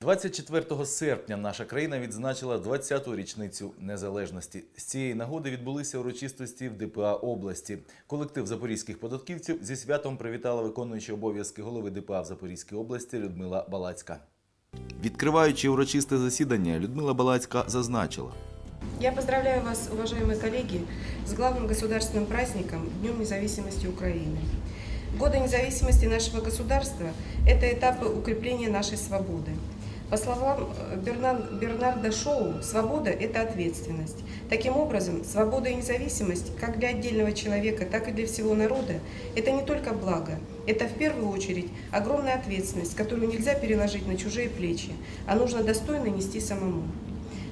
24 серпня наша країна відзначила 20-ту річницю незалежності. З цієї нагоди відбулися урочистості в ДПА області. Колектив запорізьких податківців зі святом привітала виконуюча обов'язки голови ДПА в Запорізькій області Людмила Балацька. Відкриваючи урочисте засідання, Людмила Балацька зазначила. Я поздравляю вас, уважаемые коллеги, с главным государственным праздником Днем независимости Украины. Годы независимости нашего государства – это этапы укрепления нашей свободы. По словам э, Бернарда Шоу, свобода – это ответственность. Таким образом, свобода и независимость как для отдельного человека, так и для всего народа – это не только благо, это в первую очередь огромная ответственность, которую нельзя переложить на чужие плечи, а нужно достойно нести самому.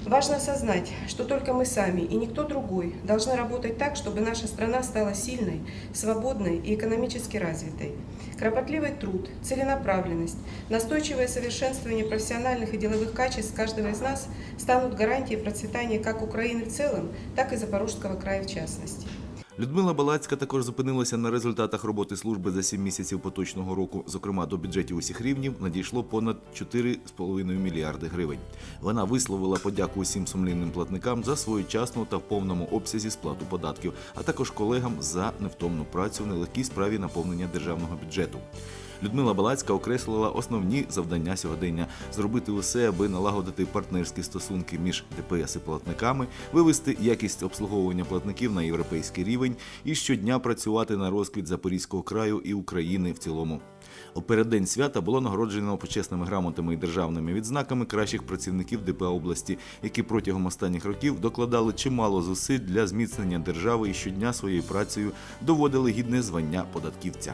Важно осознать, что только мы сами и никто другой должны работать так, чтобы наша страна стала сильной, свободной и экономически развитой. Кропотливый труд, целенаправленность, настойчивое совершенствование профессиональных и деловых качеств каждого из нас станут гарантией процветания как Украины в целом, так и Запорожского края в частности. Людмила Балацька також зупинилася на результатах роботи служби за 7 місяців поточного року. Зокрема, до бюджетів усіх рівнів надійшло понад 4,5 мільярди гривень. Вона висловила подяку усім сумлінним платникам за своєчасну та в повному обсязі сплату податків, а також колегам за невтомну працю в нелегкій справі наповнення державного бюджету. Людмила Балацька окреслила основні завдання сьогодення зробити усе, аби налагодити партнерські стосунки між ДПС і платниками, вивести якість обслуговування платників на європейський рівень і щодня працювати на розквіт Запорізького краю і України в цілому. У переддень свята було нагороджено почесними грамотами і державними відзнаками кращих працівників ДПА області, які протягом останніх років докладали чимало зусиль для зміцнення держави і щодня своєю працею доводили гідне звання податківця.